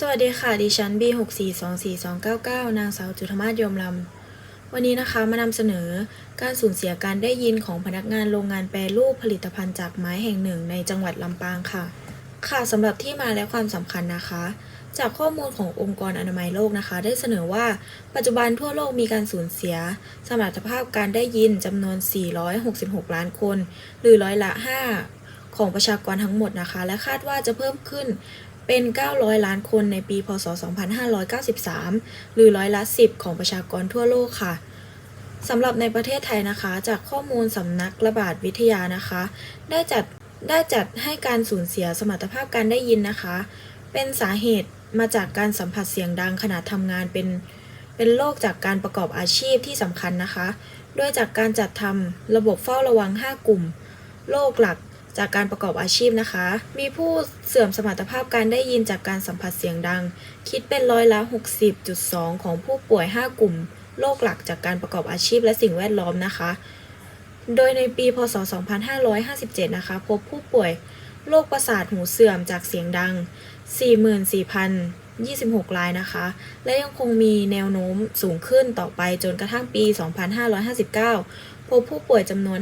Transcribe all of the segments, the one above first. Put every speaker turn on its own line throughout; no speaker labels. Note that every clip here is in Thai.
สวัสดีค่ะ ดิฉัน B6424299 นางสาวจุธมาศยมลำ วันนี้นะคะมานำเสนอการสูญเสียการได้ยินของพนักงานโรงงานแปรรูปผลิตภัณฑ์จากไม้แห่งหนึ่งในจังหวัดลำปางค่ะ ค่ะสำหรับที่มาและความสำคัญนะคะ จากข้อมูลขององค์กรอนามัยโลกนะคะ ได้เสนอว่าปัจจุบันทั่วโลกมีการสูญเสีย สมรรถภาพการได้ยินจำนวน 466 ล้านคน หรือร้อยละ 5ของประชากรทั้งหมดนะคะ และคาดว่าจะเพิ่มขึ้น เป็น 900 ล้านคนในปี พศ 2593 หรือร้อยละ 10 ของประชากรทั่วโลกค่ะสำหรับในประเทศไทยนะคะ จากข้อมูลสำนักระบาดวิทยานะคะ ได้จัดได้จัดให้การสูญเสียสมรรถภาพการได้ยินนะคะ เป็นสาเหตุมาจากการสัมผัสเสียงดังขณะทำงานเป็นเป็นโรคจากการประกอบอาชีพที่สำคัญนะคะโดยจากการจัดทำระบบเฝ้าระวัง 5 กลุ่ม โรคหลัก จากการประกอบอาชีพนะคะ มีผู้เสื่อมสมรรถภาพการได้ยินจากการสัมผัสเสียงดัง คิดเป็นร้อยละ 60.2 ของผู้ป่วย 5 กลุ่มโรคหลักจากการประกอบอาชีพและสิ่งแวดล้อมนะคะ โดยในปีพศ 2557 นะคะ พบผู้ป่วยโรคประสาทหูเสื่อมจากเสียงดัง 44,026 รายนะคะ และยังคงมีแนวโน้มสูงขึ้นต่อไปจนกระทั่งปี 2559 พบผู้ป่วยจำนวน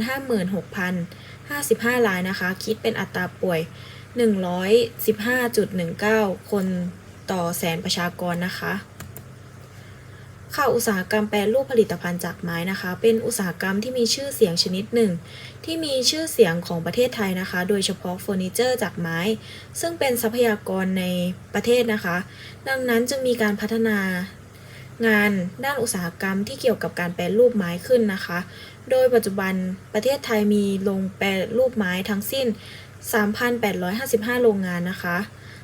55 รายนะคะ คิดเป็นอัตราป่วย 115.19 คนต่อแสนประชากรนะคะข่าวอุตสาหกรรมแปรรูปผลิตภัณฑ์จากไม้นะคะ เป็นอุตสาหกรรมที่มีชื่อเสียงชนิดหนึ่ง ที่มีชื่อเสียงของประเทศไทยนะคะ โดยเฉพาะเฟอร์นิเจอร์จากไม้ ซึ่งเป็นทรัพยากรในประเทศนะคะ ดังนั้นจึงมีการพัฒนางานด้านอุตสาหกรรมที่เกี่ยวกับการแปรรูปไม้ขึ้นนะคะ โดยปัจจุบันประเทศไทยมีโรงแปรรูปไม้ทั้งสิ้น 3,855 โรงงานนะคะ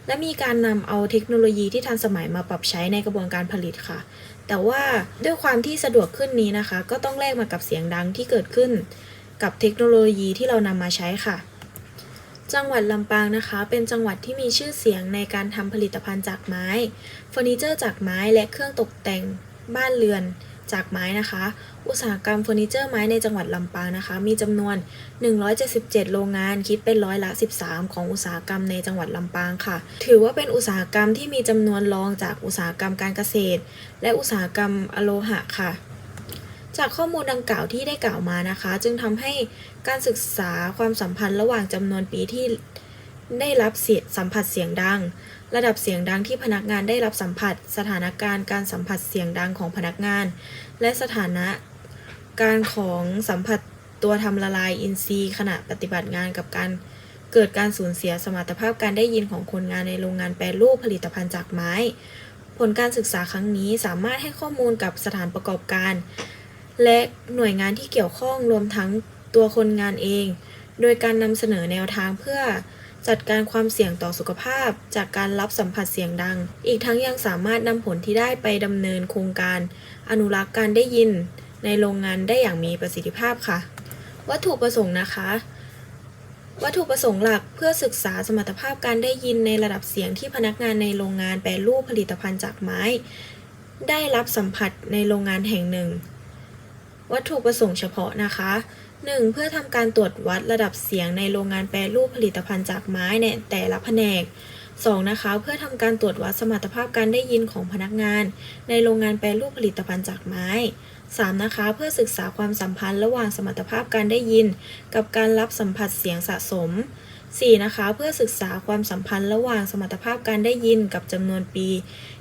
และมีการนำเอาเทคโนโลยีที่ทันสมัยมาปรับใช้ในกระบวนการผลิตค่ะ แต่ว่าด้วยความที่สะดวกขึ้นนี้นะคะ ก็ต้องแลกมากับเสียงดังที่เกิดขึ้น กับเทคโนโลยีที่เรานำมาใช้ค่ะ จังหวัดลำปางนะคะ เป็นจังหวัดที่มีชื่อเสียงในการทำผลิตภัณฑ์จากไม้เฟอร์นิเจอร์จากไม้และเครื่องตกแต่งบ้านเรือน จากไม้นะคะ อุตสาหกรรมเฟอร์นิเจอร์ไม้ในจังหวัดลำปางนะคะ มีจำนวน 177 โรงงานคิดเป็นร้อยละ 13 ของอุตสาหกรรมในจังหวัดลำปางค่ะ ถือว่าเป็นอุตสาหกรรมที่มีจำนวนรองจากอุตสาหกรรมการเกษตร และอุตสาหกรรมอโลหะค่ะจากข้อมูลดังกล่าวที่ได้กล่าวมานะคะ จึงทำให้การศึกษาความสัมพันธ์ระหว่างจำนวนปีที่ได้รับเสียสัมผัสเสียงดัง ระดับเสียงดังที่พนักงานได้รับสัมผัส สถานการณ์การสัมผัสเสียงดังของพนักงาน และสถานะการของสัมผัสตัวทำละลายอินทรีย์ ขณะปฏิบัติงานกับการเกิดการสูญเสียสมรรถภาพการได้ยินของคนงานในโรงงานแปรรูปผลิตภัณฑ์จากไม้ ผลการศึกษาครั้งนี้สามารถให้ข้อมูลกับสถานประกอบการ และหน่วยงานที่เกี่ยวข้องรวมทั้งตัวคนงานเอง โดยการนำเสนอแนวทางเพื่อ จัดการความเสี่ยงต่อสุขภาพ จากการรับสัมผัสเสียงดัง อีกทั้งยังสามารถนำผลที่ได้ไปดำเนินโครงการ อนุรักษ์การได้ยิน ในโรงงานได้อย่างมีประสิทธิภาพค่ะ วัตถุประสงค์นะคะ วัตถุประสงค์หลักเพื่อศึกษาสมรรถภาพการได้ยินในระดับเสียงที่พนักงานในโรงงานแปรรูปผลิตภัณฑ์จากไม้ ได้รับสัมผัสในโรงงานแห่งหนึ่ง วัตถุประสงค์เฉพาะนะคะ 1. เพื่อทำการตรวจวัดระดับเสียงในโรงงานแปรรูปผลิตภัณฑ์จากไม้ในแต่ละแผนก 2. นะคะ เพื่อทำการตรวจวัดสมรรถภาพการได้ยินของพนักงาน ในโรงงานแปรรูปผลิตภัณฑ์จากไม้ 3. นะคะ เพื่อศึกษาความสัมพันธ์ระหว่างสมรรถภาพการได้ยิน กับการรับสัมผัสเสียงสะสม 4. นะคะ เพื่อศึกษาความสัมพันธ์ระหว่างสมรรถภาพการได้ยินกับจำนวนปี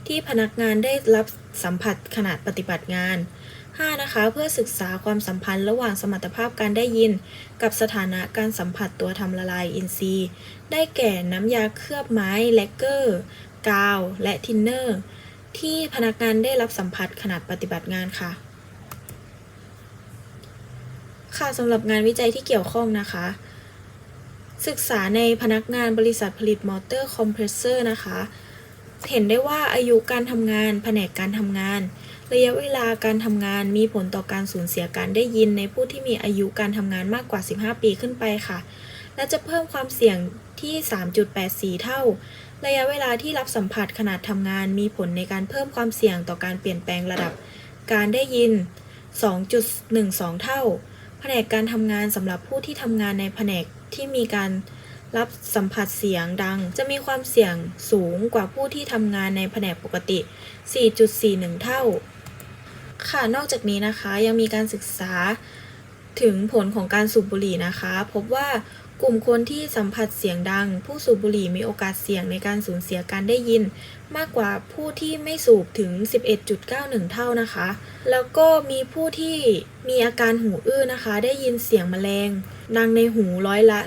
ที่พนักงานได้รับสัมผัสขณะปฏิบัติงาน 5. นะคะ เพื่อศึกษาความสัมพันธ์ระหว่างสมรรถภาพการได้ยิน กับสถานะการสัมผัสตัวทำละลายอินทรีย์ ได้แก่น้ำยาเคลือบไม้แลกเกอร์กาว และทินเนอร์ ที่พนักงานได้รับสัมผัสขณะปฏิบัติงานค่ะ ค่ะสำหรับงานวิจัยที่เกี่ยวข้องนะคะ ศึกษาในพนักงานบริษัทผลิตมอเตอร์คอมเพรสเซอร์นะคะ เห็นได้ว่าอายุการทำงาน แผนกการทำงาน ระยะเวลาการทำงานมีผลต่อการสูญเสียการได้ยินในผู้ที่มีอายุการทำงานมากกว่า 15 ปีขึ้นไปค่ะ และจะเพิ่มความเสี่ยงที่ 3.84 เท่า ระยะเวลาที่รับสัมผัสขนาดทำงานมีผลในการเพิ่มความเสี่ยงต่อการเปลี่ยนแปลงระดับ การได้ยิน 2.12 เท่า แผนกการทำงานสำหรับผู้ที่ทำงานในแผนกที่มีการรับสัมผัสเสียงดัง จะมีความเสี่ยงสูงกว่าผู้ที่ทำงานในแผนกปกติ 4.41 เท่า ค่ะ นอกจากนี้นะคะยังมีการศึกษาถึงผลของการสูบบุหรี่นะคะ พบว่ากลุ่มคนที่สัมผัสเสียงดัง ผู้สูบบุหรี่มีโอกาสเสี่ยงในการสูญเสียการได้ยิน มากกว่าผู้ที่ไม่สูบถึง 11.91 เท่านะคะ แล้วก็มีผู้ที่มีอาการหูอื้อนะคะ ได้ยินเสียงแมลงดังในหูร้อยละ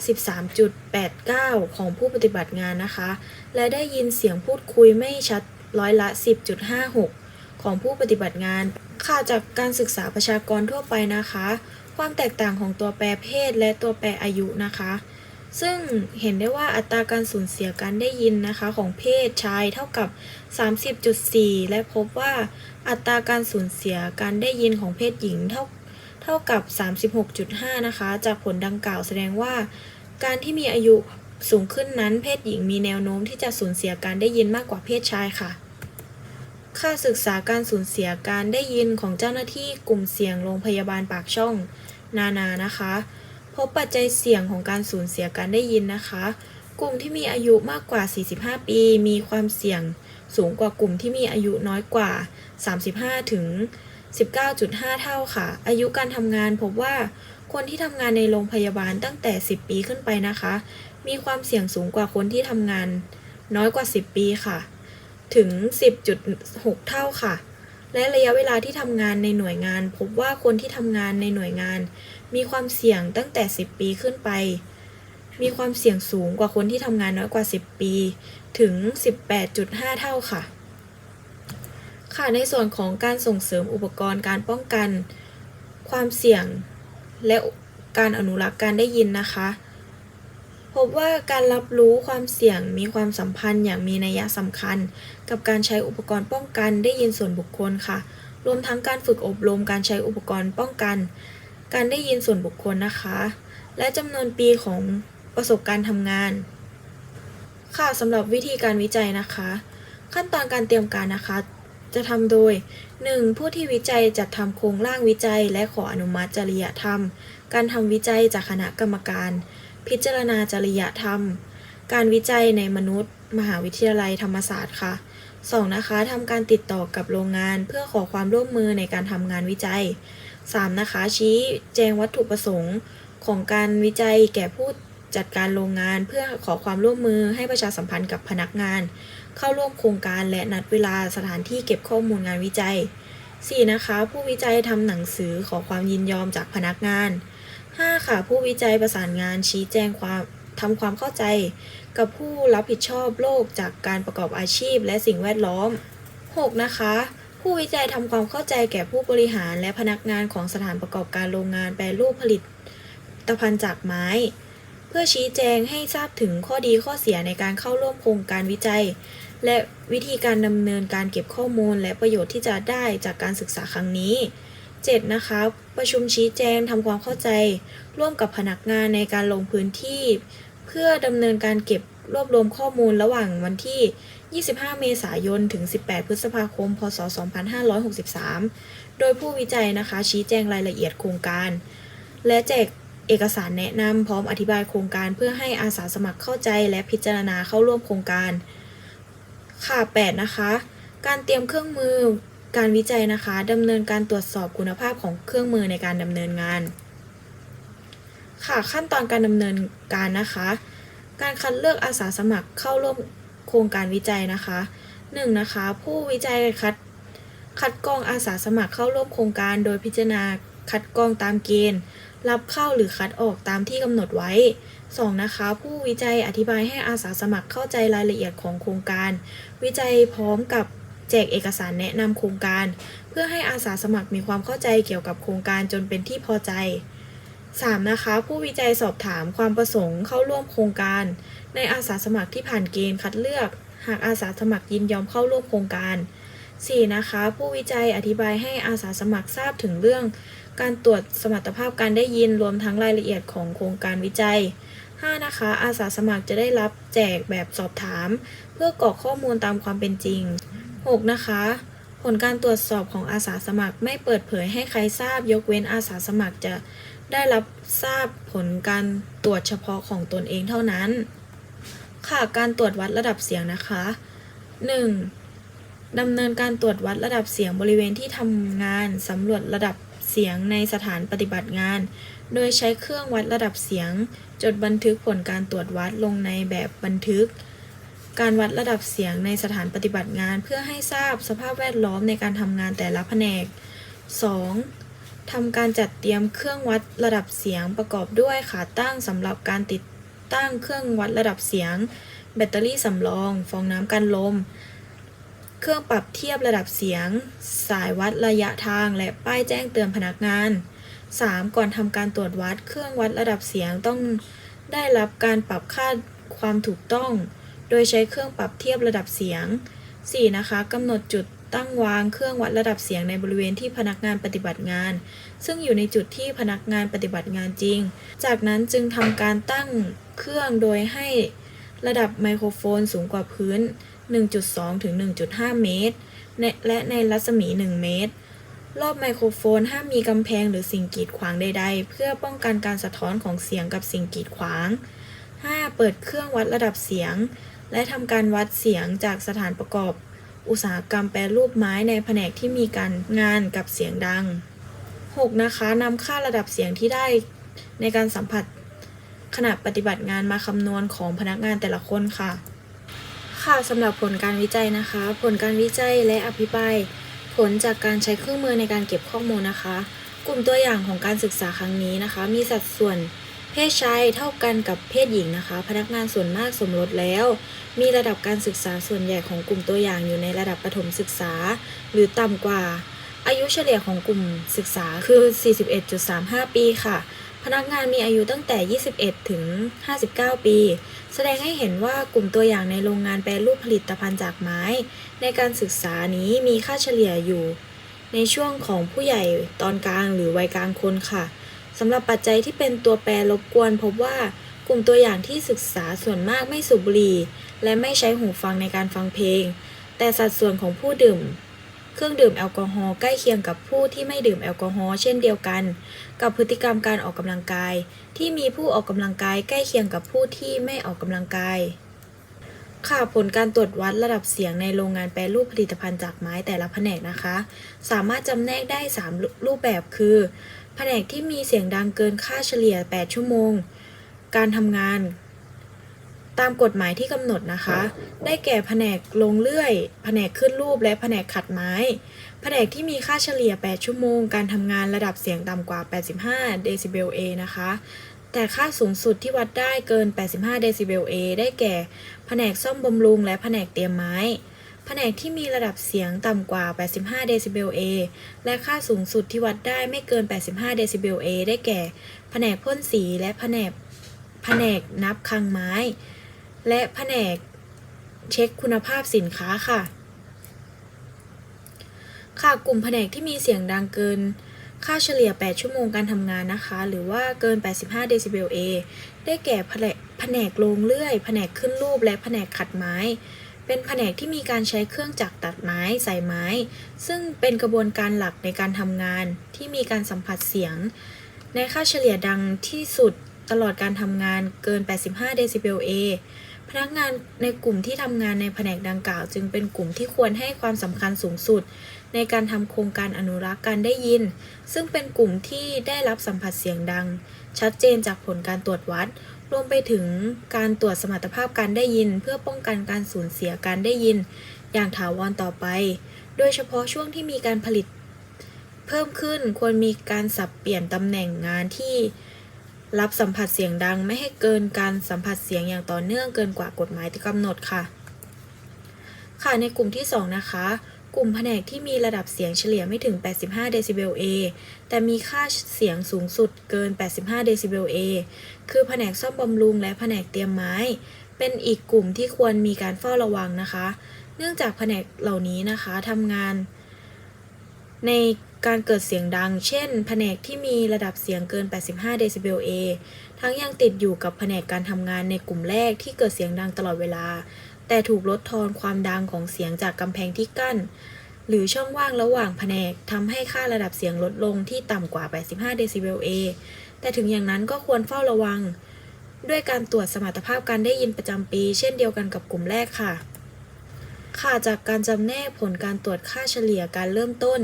13.89 ของผู้ปฏิบัติงานนะคะ และได้ยินเสียงพูดคุยไม่ชัดร้อยละ 10.56 ของผู้ปฏิบัติงานค่ะจากการศึกษาประชากรทั่วไปนะคะ ความแตกต่างของตัวแปรเพศและตัวแปรอายุนะคะ ซึ่งเห็นได้ว่าอัตราการสูญเสียการได้ยินนะคะของเพศชายเท่ากับ 30.4 และพบว่าอัตราการสูญเสียการได้ยินของเพศหญิงเท่าเท่ากับ 36.5 นะคะ จากผลดังกล่าวแสดงว่า การที่มีอายุสูงขึ้นนั้นเพศหญิงมีแนวโน้มที่จะสูญเสียการได้ยินมากกว่าเพศชายค่ะ ค่าศึกษาการสูญเสียการได้ยินของเจ้าหน้าที่กลุ่มเสี่ยงโรงพยาบาลปากช่อง นานานะคะ พบปัจจัยเสี่ยงของการสูญเสียการได้ยินนะคะ กลุ่มที่มีอายุมากกว่า 45 ปี มีความเสี่ยงสูงกว่ากลุ่มที่มีอายุน้อยกว่า 35 ถึง 19.5 เท่าค่ะ อายุการทำงานพบว่าคนที่ทำงานในโรงพยาบาลตั้งแต่ 10 ปีขึ้นไปนะคะ มีความเสี่ยงสูงกว่าคนที่ทำงานน้อยกว่า 10 ปีค่ะ ถึง 10.6 เท่าค่ะ และระยะเวลาที่ทำงานในหน่วยงาน พบว่าคนที่ทำงานในหน่วยงาน มีความเสี่ยงตั้งแต่ 10 ปีขึ้นไป มีความเสี่ยงสูงกว่าคนที่ทำงานน้อยกว่า 10 ปี ถึง 18.5 เท่าค่ะ ค่ะในส่วนของการส่งเสริมอุปกรณ์การป้องกัน ความเสี่ยงและการอนุรักษ์การได้ยินนะคะ พบว่าการรับรู้ความเสี่ยงมีความสัมพันธ์อย่างมีนัยสำคัญ กับการใช้อุปกรณ์ป้องกันได้ยินส่วนบุคคลค่ะ รวมทั้งการฝึกอบรมการใช้อุปกรณ์ป้องกัน การได้ยินส่วนบุคคลนะคะ และจำนวนปีของประสบการณ์ทำงาน ค่ะสำหรับวิธีการวิจัยนะคะ ขั้นตอนการเตรียมการนะคะจะทำโดย 1. ผู้ที่วิจัยจัดทำโครงร่างวิจัย และขออนุมัติจริยธรรม การทำวิจัยจากคณะกรรมการ พิจารณาจริยธรรม การวิจัยในมนุษย์ มหาวิทยาลัยธรรมศาสตร์ค่ะ 2. นะคะทำการติดต่อกับโรงงานเพื่อขอความร่วมมือในการทำงานวิจัย 3. นะคะ ชี้แจงวัตถุประสงค์ของการวิจัยแก่ผู้จัดการโรงงานเพื่อขอความร่วมมือให้ประชาสัมพันธ์กับพนักงาน เข้าร่วมโครงการและนัดเวลาสถานที่เก็บข้อมูลงานวิจัย 4. นะคะ ผู้วิจัยทำหนังสือขอความยินยอมจากพนักงาน 5. ค่ะ ผู้วิจัยประสานงานชี้แจงความทำความเข้าใจ กับผู้รับผิดชอบโลกจากการประกอบอาชีพและสิ่งแวดล้อม 6. นะคะ ผู้วิจัยทำความเข้าใจแก่ผู้บริหารและพนักงานของสถานประกอบการโรงงานแปรรูปผลิตภัณฑ์จากไม้ เพื่อชี้แจงให้ทราบถึงข้อดีข้อเสียในการเข้าร่วมโครงการวิจัย และวิธีการดำเนินการเก็บข้อมูลและประโยชน์ที่จะได้จากการศึกษาครั้งนี้ 7. นะคะ ประชุมชี้แจงทำความเข้าใจ ร่วมกับพนักงานในการลงพื้นที่ เพื่อดำเนินการเก็บรวบรวมข้อมูลระหว่างวันที่ 25 เมษายน ถึง 18 พฤษภาคม พศ 2563 โดยผู้วิจัยนะคะ ชี้แจงรายละเอียดโครงการ และแจกเอกสารแนะนำพร้อมอธิบายโครงการเพื่อให้อาสาสมัครเข้าใจและพิจารณาเข้าร่วมโครงการ ค่ะ 8 นะคะ การเตรียมเครื่องมือ การวิจัยนะคะดำเนินการตรวจสอบคุณภาพของเครื่องมือในการดำเนินงาน ค่ะขั้นตอนการดำเนินการนะคะ การคัดเลือกอาสาสมัครเข้าร่วมโครงการวิจัยนะคะ 1. นะคะ ผู้วิจัยคัดคัดกรองอาสาสมัครเข้าร่วมโครงการ โดยพิจารณาคัดกรองตามเกณฑ์ รับเข้าหรือคัดออกตามที่กำหนดไว้ 2. นะคะ ผู้วิจัยอธิบายให้อาสาสมัครเข้าใจรายละเอียดของโครงการ วิจัยพร้อมกับ แจกเอกสารแนะนำโครงการ เพื่อให้อาสาสมัครมีความเข้าใจเกี่ยวกับโครงการจนเป็นที่พอใจ 3. นะคะ ผู้วิจัยสอบถามความประสงค์เข้าร่วมโครงการ ในอาสาสมัครที่ผ่านเกณฑ์คัดเลือก หากอาสาสมัครยินยอมเข้าร่วมโครงการ 4. นะคะ ผู้วิจัยอธิบายให้อาสาสมัครทราบถึงเรื่อง การตรวจสมรรถภาพการได้ยินรวมทั้งรายละเอียดของโครงการวิจัย 5. นะคะ อาสาสมัครจะได้รับแจกแบบสอบถาม เพื่อกรอกข้อมูลตามความเป็นจริง 6. นะคะ ผลการตรวจสอบของอาสาสมัครไม่เปิดเผยให้ใครทราบ ยกเว้นอาสาสมัครจะได้รับทราบผลการตรวจเฉพาะของตนเองเท่านั้น ค่ะการตรวจวัดระดับเสียงนะคะ 1. ดำเนินการตรวจวัดระดับเสียงบริเวณที่ทำงานสำรวจระดับเสียงในสถานปฏิบัติงาน โดยใช้เครื่องวัดระดับเสียง จดบันทึกผลการตรวจวัดลงในแบบบันทึก การวัดระดับเสียงในสถานปฏิบัติงาน เพื่อให้ทราบสภาพแวดล้อมในการทำงานแต่ละแผนก 2. ทำการจัดเตรียมเครื่องวัดระดับเสียงประกอบด้วยขาตั้งสำหรับการติดตั้งเครื่องวัดระดับเสียง แบตเตอรี่สำรอง ฟองน้ำกันลม เครื่องปรับเทียบระดับเสียง สายวัดระยะทาง และป้ายแจ้งเตือนพนักงาน 3. ก่อนทำการตรวจวัด เครื่องวัดระดับเสียงต้องได้รับการปรับค่าความถูกต้อง โดยใช้เครื่องปรับเทียบระดับเสียง 4. นะคะกำหนดจุดตั้งวางเครื่องวัดระดับเสียงในบริเวณที่พนักงานปฏิบัติงาน ซึ่งอยู่ในจุดที่พนักงานปฏิบัติงานจริง จากนั้นจึงทำการตั้งเครื่องโดยให้ระดับไมโครโฟนสูงกว่าพื้น 1.2 ถึง 1.5 เมตร และในรัศมี 1 เมตร รอบไมโครโฟนห้ามมีกำแพงหรือสิ่งกีดขวางใดๆ เพื่อป้องกันการสะท้อนของเสียงกับสิ่งกีดขวาง 5. เปิดเครื่องวัดระดับเสียง และทำการวัดเสียงจากสถานประกอบ อุตสาหกรรมแปรรูปไม้ในแผนกที่มีการงานกับเสียงดัง 6. นะคะนำค่าระดับเสียงที่ได้ในการสัมผัสขณะปฏิบัติงานมาคำนวณของพนักงานแต่ละคนค่ะ ค่ะสำหรับผลการวิจัยนะคะ ผลการวิจัยและอภิปรายผลจากการใช้เครื่องมือในการเก็บข้อมูลนะคะ กลุ่มตัวอย่างของการศึกษาครั้งนี้นะคะ มีสัดส่วน เพศชายเท่ากันกับเพศหญิงนะคะ พนักงานส่วนมากสมรสแล้ว มีระดับการศึกษาส่วนใหญ่ของกลุ่มตัวอย่างอยู่ในระดับประถมศึกษา หรือต่ำกว่า อายุเฉลี่ยของกลุ่มศึกษาคือ 41.35 ปีค่ะ พนักงานมีอายุตั้งแต่ 21 ถึง 59 ปี แสดงให้เห็นว่ากลุ่มตัวอย่างในโรงงานแปรรูปผลิตภัณฑ์จากไม้ ในการศึกษานี้มีค่าเฉลี่ยอยู่ ในช่วงของผู้ใหญ่ตอนกลางหรือวัยกลางคนค่ะ สำหรับปัจจัยที่เป็นตัวแปรรบกวนพบว่ากลุ่มตัวอย่างที่ศึกษาส่วนมากไม่สูบบุหรี่ และไม่ใช้หูฟังในการฟังเพลง แต่สัดส่วนของผู้ดื่ม เครื่องดื่มแอลกอฮอล์ใกล้เคียงกับผู้ที่ไม่ดื่มแอลกอฮอล์เช่นเดียวกัน กับพฤติกรรมการออกกำลังกาย ที่มีผู้ออกกำลังกายใกล้เคียงกับผู้ที่ไม่ออกกำลังกายค่ะผลการตรวจวัดระดับเสียงในโรงงานแปรรูปผลิตภัณฑ์จากไม้แต่ละแผนกนะคะ สามารถจำแนกได้ 3 รูปแบบคือ นกที่มีเสียงดังเกินค่าเฉลี่ย 8 ชั่วโมง การทำงาน ตามกฎหมายที่กำหนดนะคะ ได้แก่แผนกลงเลื่อย แผนกขึ้นรูปและแผนกขัดไม้ แผนกที่มีค่าเฉลี่ย 8 ชั่วโมง การทำงานระดับเสียงต่ำกว่า 85 เดซิเบล A นะคะ แต่ค่าสูงสุดที่วัดได้เกิน 85 เดซิเบล A ได้แก่ แผนกซ่อมบำรุงและแผนกเตรียมไม้ นกที่มีระดับเสียงต่ำกว่า 85 เดซิเบล A และค่าสูงสุดที่วัดได้ไม่เกิน 85 เดซิเบล A ได้แก่ แผนกพ่นสีและแผนกแผนกนับคังไม้ และแผนกเช็คคุณภาพสินค้าค่ะ ค่ะกลุ่มแผนกที่มีเสียงดังเกิน ค่าเฉลี่ย 8 ชั่วโมงการทำงานนะคะ หรือว่าเกิน 85 เดซิเบล A ได้แก่แผนกแผนกโรงเลื่อย แผนกขึ้นรูปและแผนกขัดไม้ เป็นแผนกที่มีการใช้เครื่องจักรตัดไม้ใส่ไม้ ซึ่งเป็นกระบวนการหลักในการทำงานที่มีการสัมผัสเสียง ในค่าเฉลี่ยดังที่สุดตลอดการทำงานเกิน 85 เดซิเบล A พนักงานในกลุ่มที่ทำงานในแผนกดังกล่าว จึงเป็นกลุ่มที่ควรให้ความสำคัญสูงสุด ในการทำโครงการอนุรักษ์การได้ยิน ซึ่งเป็นกลุ่มที่ได้รับสัมผัสเสียงดัง ชัดเจนจากผลการตรวจวัด รวมไปถึงการตรวจสมรรถภาพการได้ยิน เพื่อป้องกันการสูญเสียการได้ยิน อย่างถาวรต่อไป โดยเฉพาะช่วงที่มีการผลิต เพิ่มขึ้นควรมีการสับเปลี่ยนตำแหน่งงานที่รับสัมผัสเสียงดังไม่ให้เกินการสัมผัสเสียงอย่างต่อเนื่องเกินกว่ากฎหมายที่กำหนดค่ะ ค่ะในกลุ่มที่ 2 นะคะ กลุ่มแผนกที่มีระดับเสียงเฉลี่ยไม่ถึง 85 เดซิเบล A แต่มีค่าเสียงสูงสุดเกิน 85 เดซิเบล A คือแผนกซ่อมบำรุงและแผนกเตรียมไม้ เป็นอีกกลุ่มที่ควรมีการเฝ้าระวังนะคะ เนื่องจากแผนกเหล่านี้นะคะทำงาน ในการเกิดเสียงดัง เช่น แผนกที่มีระดับเสียงเกิน 85 เดซิเบล A ทั้งยังติดอยู่กับแผนกการทำงานในกลุ่มแรกที่เกิดเสียงดังตลอดเวลา แต่ถูกลดทอนความดังของเสียงจากกำแพงที่กั้น หรือช่องว่างระหว่างแผนกทำให้ค่าระดับเสียงลดลงที่ต่ำกว่า 85 เดซิเบล A แต่ถึงอย่างนั้นก็ควรเฝ้าระวัง ด้วยการตรวจสมรรถภาพการได้ยินประจำปี เช่นเดียวกันกับกลุ่มแรกค่ะ ค่ะจากการจำแนกผลการตรวจค่าเฉลี่ยการเริ่มต้น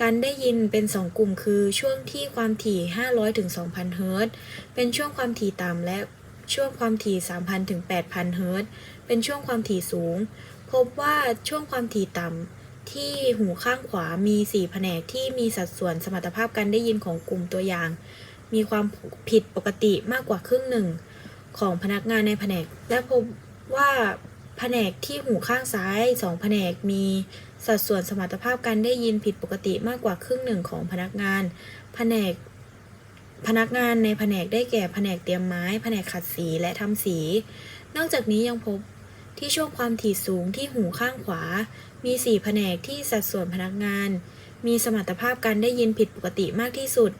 การได้ยินเป็น 2 กลุ่มคือช่วงที่ความถี่ 500ถึง2,000 เฮิรตซ์เป็นช่วงความถี่ต่ำและ ช่วงความถี่ 3,000 ถึง 8,000 เฮิรตซ์ เป็นช่วงความถี่สูง พบว่าช่วงความถี่ต่ำที่หูข้างขวามี 4 แผนกที่มีสัดส่วนสมรรถภาพการได้ยินของกลุ่มตัวอย่าง มีความผิดปกติมากกว่าครึ่งหนึ่ง ของพนักงานในแผนก และพบว่าแผนกที่หูข้างซ้ายสองแผนกมีสัดส่วนสมรรถภาพการได้ยินผิดปกติมากกว่าครึ่งหนึ่งของพนักงาน แผนก พนักงานในแผนกได้แก่แผนกเตรียมไม้ แผนกขัดสีและทำสี นอกจากนี้ยังพบที่ช่วงความถี่สูงที่หูข้างขวา มี 4 แผนกที่สัดส่วนพนักงาน มีสมรรถภาพการได้ยินผิดปกติมากที่สุด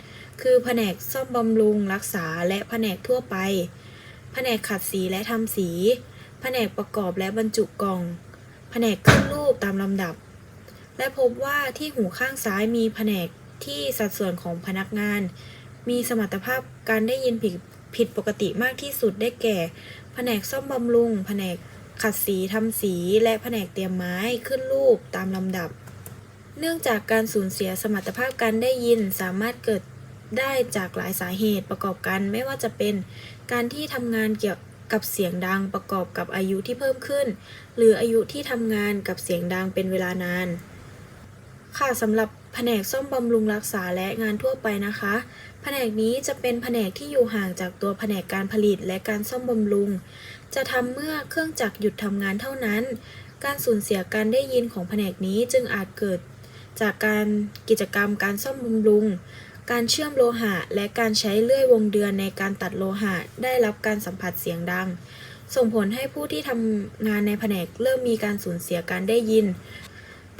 คือแผนกซ่อมบำรุงรักษาและแผนกทั่วไป แผนกขัดสีและทำสี แผนกประกอบและบรรจุกล่อง แผนกขึ้นรูปตามลำดับ และพบว่าที่หูข้างซ้ายมีแผนกที่สัดส่วนของพนักงาน มีสมรรถภาพการได้ยินผิดผิดปกติมากที่สุดได้แก่ แผนกซ่อมบำรุง แผนกขัดสีทำสี และแผนกเตรียมไม้ขึ้นรูปตามลำดับ เนื่องจากการสูญเสียสมรรถภาพการได้ยินสามารถเกิดได้จากหลายสาเหตุประกอบกันไม่ว่าจะเป็นการที่ทำงานเกี่ยวกับเสียงดังประกอบกับอายุที่เพิ่มขึ้น หรืออายุที่ทำงานกับเสียงดังเป็นเวลานาน ค่ะสำหรับแผนกซ่อมบำรุงรักษาและงานทั่วไปนะคะ แผนกนี้จะเป็นแผนกที่อยู่ห่างจากตัวแผนกการผลิตและการซ่อมบำรุง จะทำเมื่อเครื่องจักรหยุดทำงานเท่านั้น การสูญเสียการได้ยินของแผนกนี้จึงอาจเกิดจากการกิจกรรมการซ่อมบำรุง การเชื่อมโลหะ และการใช้เลื่อยวงเดือนในการตัดโลหะ ได้รับการสัมผัสเสียงดัง ส่งผลให้ผู้ที่ทำงานในแผนกเริ่มมีการสูญเสียการได้ยิน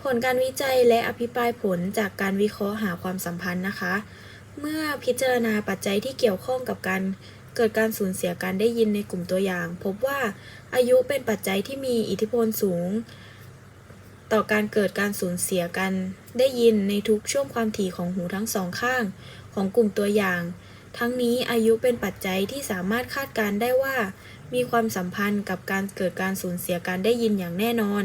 ผลการวิจัยและอภิปรายผลจากการวิเคราะห์หาความสัมพันธ์นะคะ เมื่อพิจารณาปัจจัยที่เกี่ยวข้องกับการเกิดการสูญเสียการได้ยินในกลุ่มตัวอย่าง พบว่าอายุเป็นปัจจัยที่มีอิทธิพลสูง ต่อการเกิดการสูญเสียการได้ยินในทุกช่วงความถี่ของหูทั้งสองข้างของกลุ่มตัวอย่าง ทั้งนี้อายุเป็นปัจจัยที่สามารถคาดการได้ว่า มีความสัมพันธ์กับการเกิดการสูญเสียการได้ยินอย่างแน่นอน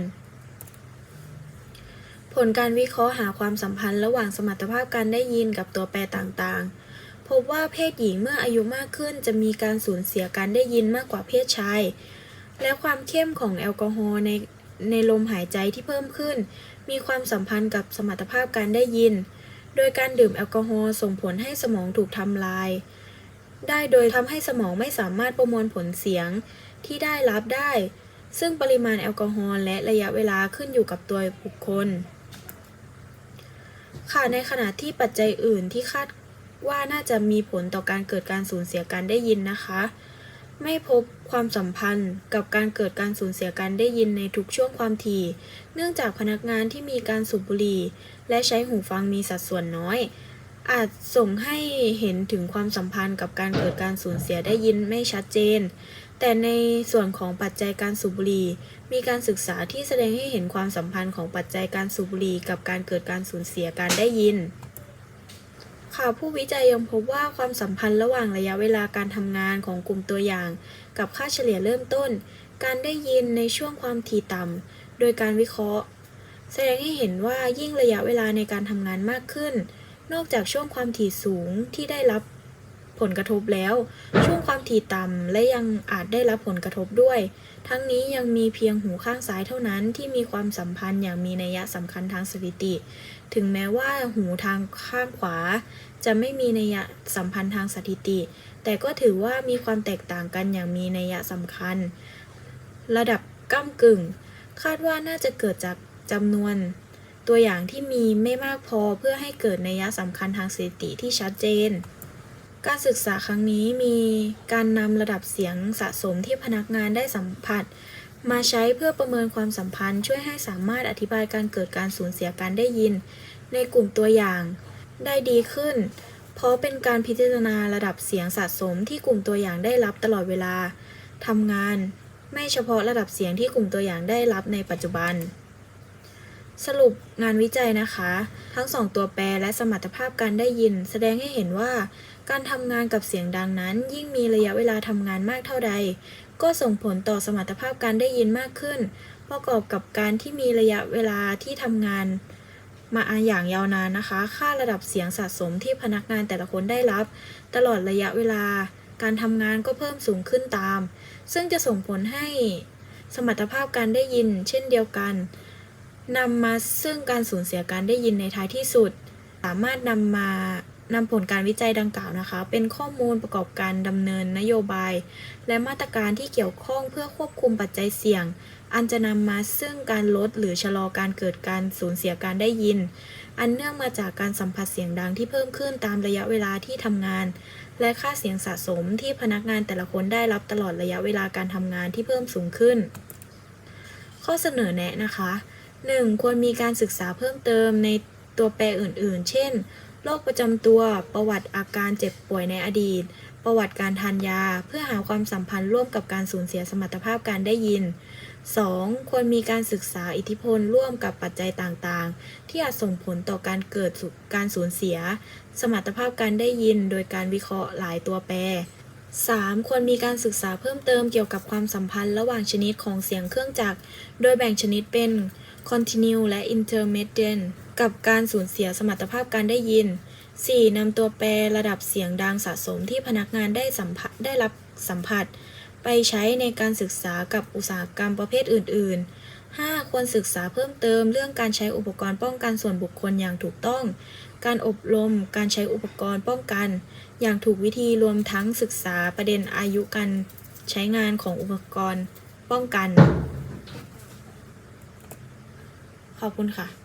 ผลการวิเคราะห์หาความสัมพันธ์ระหว่างสมรรถภาพการได้ยินกับตัวแปรต่างๆ พบว่าเพศหญิงเมื่ออายุมากขึ้นจะมีการสูญเสียการได้ยินมากกว่าเพศชาย และความเข้มของแอลกอฮอล์ในในลมหายใจที่เพิ่มขึ้น มีความสัมพันธ์กับสมรรถภาพการได้ยิน โดยการดื่มแอลกอฮอล์ส่งผลให้สมองถูกทำลาย ได้โดยทำให้สมองไม่สามารถประมวลผลเสียงที่ได้รับได้ ซึ่งปริมาณแอลกอฮอล์และระยะเวลาขึ้นอยู่กับตัวบุคคล ค่ะในขณะที่ปัจจัยอื่นที่คาดว่าน่าจะมีผลต่อการเกิดการสูญเสียการได้ยินนะคะ ไม่พบความสัมพันธ์กับการเกิดการสูญเสียการได้ยินในทุกช่วงความถี่ เนื่องจากพนักงานที่มีการสูบบุหรี่และใช้หูฟังมีสัดส่วนน้อย อาจส่งให้เห็นถึงความสัมพันธ์กับการเกิดการสูญเสียได้ยินไม่ชัดเจน แต่ในส่วนของปัจจัยการสูบบุหรี่มีการศึกษาที่แสดงให้เห็นความสัมพันธ์ของปัจจัยการสูบบุหรี่กับการเกิดการสูญเสียการได้ยิน ค่ะผู้วิจัยยังพบว่าความสัมพันธ์ระหว่างระยะเวลาการทำงานของกลุ่มตัวอย่าง กับค่าเฉลี่ยเริ่มต้น การได้ยินในช่วงความถี่ต่ำโดยการวิเคราะห์ แสดงให้เห็นว่ายิ่งระยะเวลาในการทำงานมากขึ้น นอกจากช่วงความถี่สูงที่ได้รับผลกระทบแล้ว ช่วงความถี่ต่ำและยังอาจได้รับผลกระทบด้วย ทั้งนี้ยังมีเพียงหูข้างซ้ายเท่านั้นที่มีความสัมพันธ์อย่างมีนัยสำคัญทางสถิติ ถึงแม้ว่าหูทางข้างขวา จะไม่มีนัยสัมพันธ์ทางสถิติ แต่ก็ถือว่ามีความแตกต่างกันอย่างมีนัยสำคัญ ระดับก้ากึ่ง คาดว่าน่าจะเกิดจากจำนวน ตัวอย่างที่มีไม่มากพอเพื่อให้เกิดนัยสำคัญทางสถิติที่ชัดเจน การศึกษาครั้งนี้มีการนำระดับเสียงสะสมที่พนักงานได้สัมผัส มาใช้เพื่อประเมินความสัมพันธ์ ช่วยให้สามารถอธิบายการเกิดการสูญเสียการได้ยิน ในกลุ่มตัวอย่าง ได้ดีขึ้น เพราะเป็นการพิจารณาระดับเสียงสะสมที่กลุ่มตัวอย่างได้รับตลอดเวลาทำงาน ไม่เฉพาะระดับเสียงที่กลุ่มตัวอย่างได้รับในปัจจุบัน สรุปงานวิจัยนะคะ ทั้งสองตัวแปรและสมรรถภาพการได้ยิน แสดงให้เห็นว่า การทำงานกับเสียงดังนั้น ยิ่งมีระยะเวลาทำงานมากเท่าใด ก็ส่งผลต่อสมรรถภาพการได้ยินมากขึ้น ประกอบกับการที่มีระยะเวลาที่ทำงาน มาอย่างยาวนานนะคะ ค่าระดับเสียงสะสมที่พนักงานแต่ละคนได้รับ ตลอดระยะเวลา การทำงานก็เพิ่มสูงขึ้นตาม ซึ่งจะส่งผลให้ สมรรถภาพการได้ยิน เช่นเดียวกัน นำมาซึ่งการสูญเสียการได้ยินในท้ายที่สุด สามารถนำมานำผลการวิจัยดังกล่าวนะคะ เป็นข้อมูลประกอบการดำเนินนโยบาย และมาตรการที่เกี่ยวข้องเพื่อควบคุมปัจจัยเสี่ยง อันจะนำมาซึ่งการลดหรือชะลอการเกิดการสูญเสียการได้ยิน อันเนื่องมาจากการสัมผัสเสียงดังที่เพิ่มขึ้นตามระยะเวลาที่ทำงาน และค่าเสียงสะสมที่พนักงานแต่ละคนได้รับตลอดระยะเวลาการทำงานที่เพิ่มสูงขึ้น ข้อเสนอแนะนะคะ 1. ควรมีการศึกษาเพิ่มเติมในตัวแปรอื่นๆ เช่น โรคประจำตัว ประวัติอาการเจ็บป่วยในอดีต ประวัติการทานยา เพื่อหาความสัมพันธ์ร่วมกับการสูญเสียสมรรถภาพการได้ยิน 2. ควรมีการศึกษาอิทธิพลร่วมกับปัจจัยต่างๆ ที่อาจส่งผลต่อการเกิดการสูญเสีย สมรรถภาพการได้ยิน โดยการวิเคราะห์หลายตัวแปร 3. ควรมีการศึกษาเพิ่มเติมเกี่ยวกับความสัมพันธ์ระหว่างชนิดของเสียงเครื่องจักร โดยแบ่งชนิดเป็น continue และ intermittent กับการสูญเสียสมรรถภาพการได้ยิน 4. นำตัวแปรระดับเสียงดังสะสมที่พนักงานได้สัมผัสได้รับสัมผัส ไปใช้ในการศึกษากับอุตสาหกรรมประเภทอื่น ๆ 5. ควรศึกษาเพิ่มเติมเรื่องการใช้อุปกรณ์ป้องกันส่วนบุคคลอย่างถูกต้อง การอบรมการใช้อุปกรณ์ป้องกัน อย่างถูกวิธีรวมทั้งศึกษาประเด็นอายุการใช้งานของอุปกรณ์ป้องกัน ขอบคุณค่ะ